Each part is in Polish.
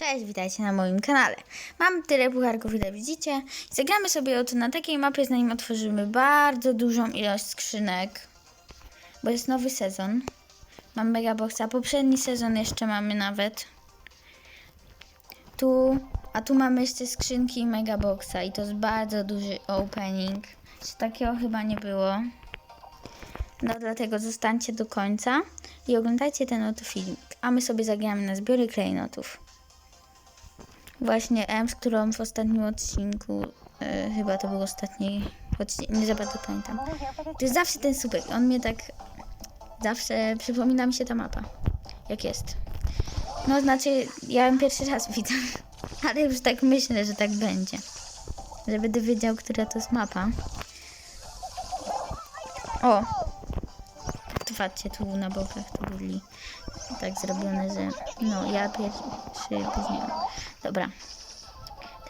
Cześć, witajcie na moim kanale. Mam tyle pucharków, ile widzicie. Zagramy sobie oto na takiej mapie, zanim otworzymy bardzo dużą ilość skrzynek. Bo jest nowy sezon. Mam Megaboxa. Poprzedni sezon jeszcze mamy nawet. Tu, a tu mamy jeszcze skrzynki Megaboxa i to jest bardzo duży opening. Jeszcze takiego chyba nie było. No dlatego zostańcie do końca i oglądajcie ten oto filmik. A my sobie zagramy na zbiory klejnotów. Właśnie z którą w ostatnim odcinku, e, chyba to był ostatni odcinek, nie za bardzo pamiętam. To jest zawsze ten słupek, on mnie tak, zawsze przypomina mi się ta mapa, jak jest. No znaczy, ja ją pierwszy raz widzę, ale już tak myślę, że tak będzie. Że będę wiedział, która to jest mapa. O! Patrzcie, tu na bokach to byli tak zrobione, że no ja pierwszy później. Dobra.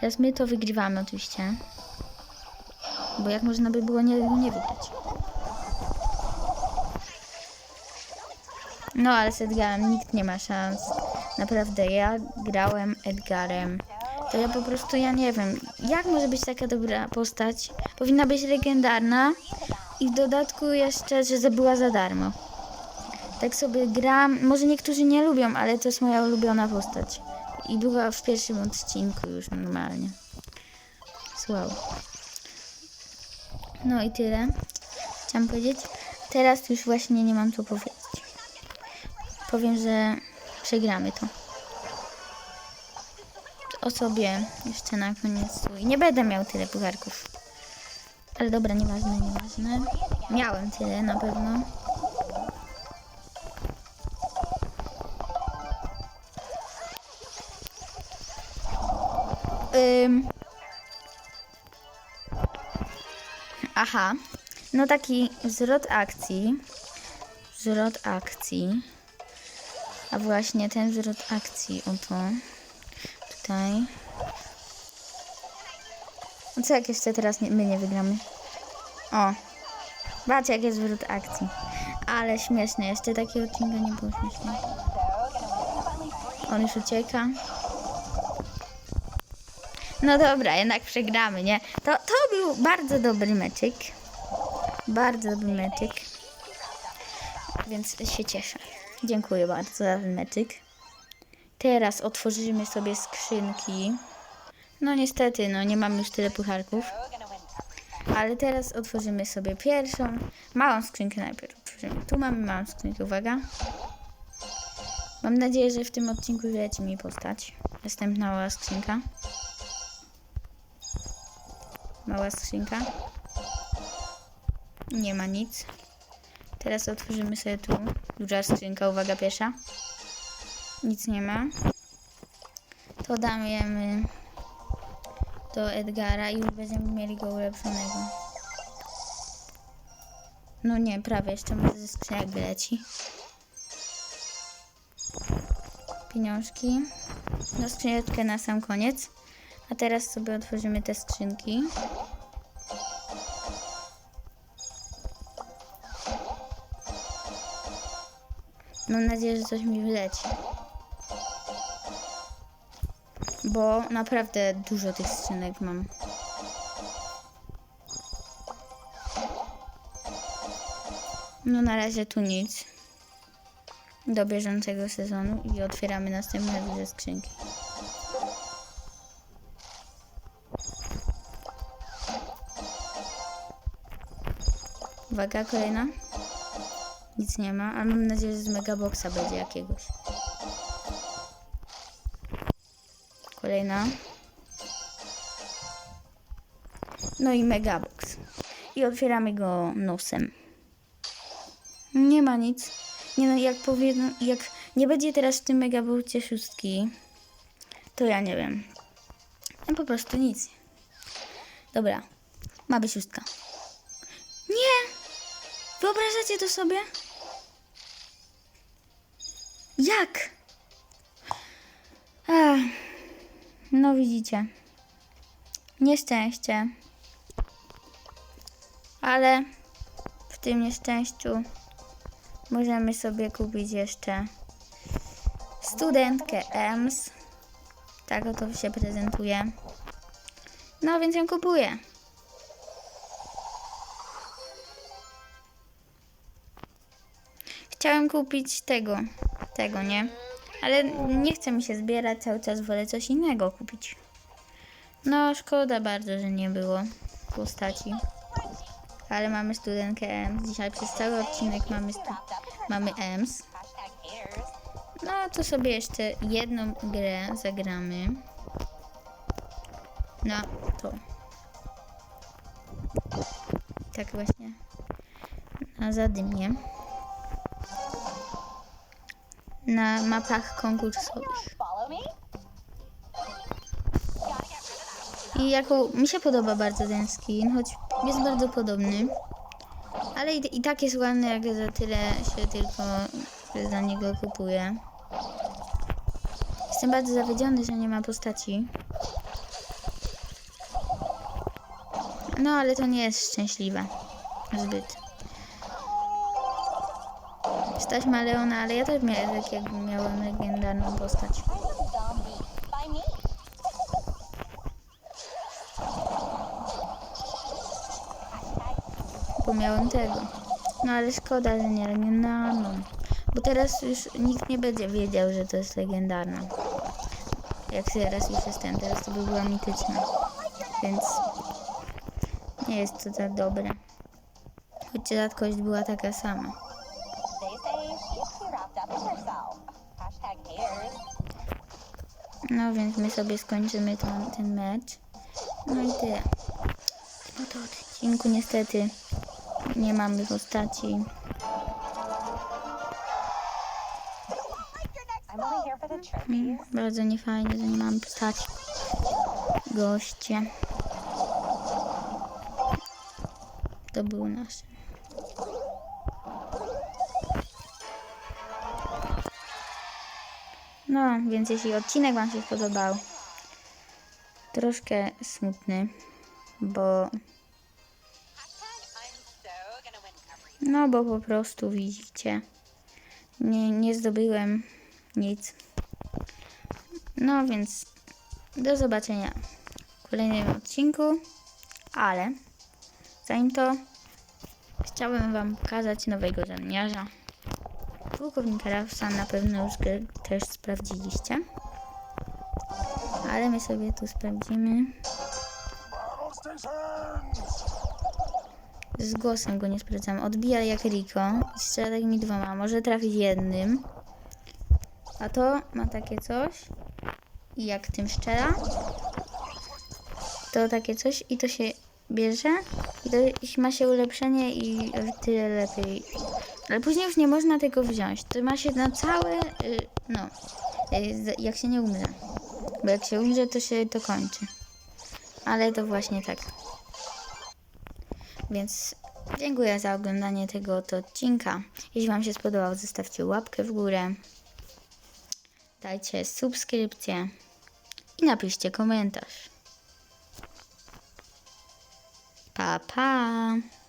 Teraz my to wygrywamy oczywiście. Bo jak można by było nie, nie wygrać. No ale z Edgarem nikt nie ma szans. Naprawdę, ja grałem Edgarem. To ja po prostu, ja nie wiem, jak może być taka dobra postać? Powinna być legendarna i w dodatku jeszcze, że zabyła za darmo. Tak sobie gram. Może niektórzy nie lubią, ale to jest moja ulubiona postać. I była w pierwszym odcinku już normalnie. Słabo. No i tyle. Chciałam powiedzieć. Teraz już właśnie nie mam co powiedzieć. Powiem, że przegramy to. O sobie jeszcze na koniec. I nie będę miał tyle pucharków. Ale dobra, nieważne, nieważne. Miałem tyle na pewno. Ym. Aha. No taki zwrot akcji. Zwrot akcji. A właśnie ten zwrot akcji, oto. Tutaj. No co jak jeszcze teraz nie, my nie wygramy? O. Patrzcie jak jest zwrot akcji. Ale śmieszne. Jeszcze takiego odcinka nie było śmieszne. On już ucieka. No dobra, jednak przegramy, nie? To, to był bardzo dobry meczyk. Bardzo dobry meczyk. Więc się cieszę. Dziękuję bardzo za ten meczyk. Teraz otworzymy sobie skrzynki. No niestety, no nie mam już tyle pucharków. Ale teraz otworzymy sobie pierwszą. Małą skrzynkę najpierw otworzymy. Tu mamy małą skrzynkę, uwaga. Mam nadzieję, że w tym odcinku wyleci mi postać. Następna mała skrzynka. Mała skrzynka. Nie ma nic. Teraz otworzymy sobie tu. Duża skrzynka, uwaga pierwsza. Nic nie ma. To damy do Edgara i już będziemy mieli go ulepszonego. No nie, prawie jeszcze może ze skrzynek wyleci. Pieniążki. No skrzyneczkę na sam koniec. A teraz sobie otworzymy te skrzynki. Mam nadzieję, że coś mi wyleci. Bo naprawdę dużo tych skrzynek mam. No na razie tu nic. Do bieżącego sezonu i otwieramy następne duże skrzynki. Uwaga, kolejna. Nic nie ma, ale mam nadzieję, że z Megaboxa będzie jakiegoś. Kolejna. No i Megabox. I otwieramy go nosem. Nie ma nic. Nie no, jak powiedzą, jak nie będzie teraz w tym Megaboxie szóstki, to ja nie wiem. No po prostu nic. Dobra, ma być szóstka. Wyobrażacie to sobie? Jak? Ach, no widzicie. Nieszczęście. Ale w tym nieszczęściu możemy sobie kupić jeszcze studentkę EMS Tak oto się prezentuje. No więc ją kupuję. Chciałem kupić tego, tego, nie? Ale nie chce mi się zbierać, cały czas wolę coś innego kupić. No, szkoda bardzo, że nie było postaci. Ale mamy studentkę EMS. Dzisiaj przez cały odcinek mamy, mamy EMS. No, to sobie jeszcze jedną grę zagramy. No, to. Tak właśnie. Na zadymie. Na mapach konkursowych. I jako mi się podoba bardzo ten skin, choć jest bardzo podobny. Ale i, i tak jest ładny, jak za tyle się tylko za niego kupuje. Jestem bardzo zawiedziony, że nie ma postaci. No, ale to nie jest szczęśliwe. Zbyt. Stać ma Leona, ale ja też miałem, tak jak miałem legendarną postać. By me? bo miałem tego. No ale szkoda, że nie legendarną. Bo teraz już nikt nie będzie wiedział, że to jest legendarna. Jak teraz już jest ten, teraz to by była mityczna. Więc nie jest to tak dobre. Choć rzadkość była taka sama. No więc my sobie skończymy ten, ten mecz. No i tyle. No to odcinku niestety nie mamy postaci. Mm, Bardzo niefajnie, że nie mamy postaci. Goście. To był nasz. No, więc jeśli odcinek Wam się podobał, troszkę smutny, bo. No, bo po prostu widzicie, nie, nie zdobyłem nic. No więc do zobaczenia w kolejnym odcinku, ale zanim to chciałbym Wam pokazać nowego żołnierza. Pułkownika Rafsa na pewno już też sprawdziliście. Ale my sobie tu sprawdzimy. Z głosem go nie sprawdzam. Odbija jak Rico strzela takimi dwoma. Może trafić jednym. A to ma takie coś. I jak tym strzela, to takie coś i to się bierze. I to ma się ulepszenie i tyle lepiej. Ale później już nie można tego wziąć. To ma się na całe, y, no, y, jak się nie umrze. Bo jak się umrze, to się to kończy. Ale to właśnie tak. Więc dziękuję za oglądanie tego odcinka. Jeśli Wam się spodobał, zostawcie łapkę w górę. Dajcie subskrypcję i napiszcie komentarz. Pa, pa!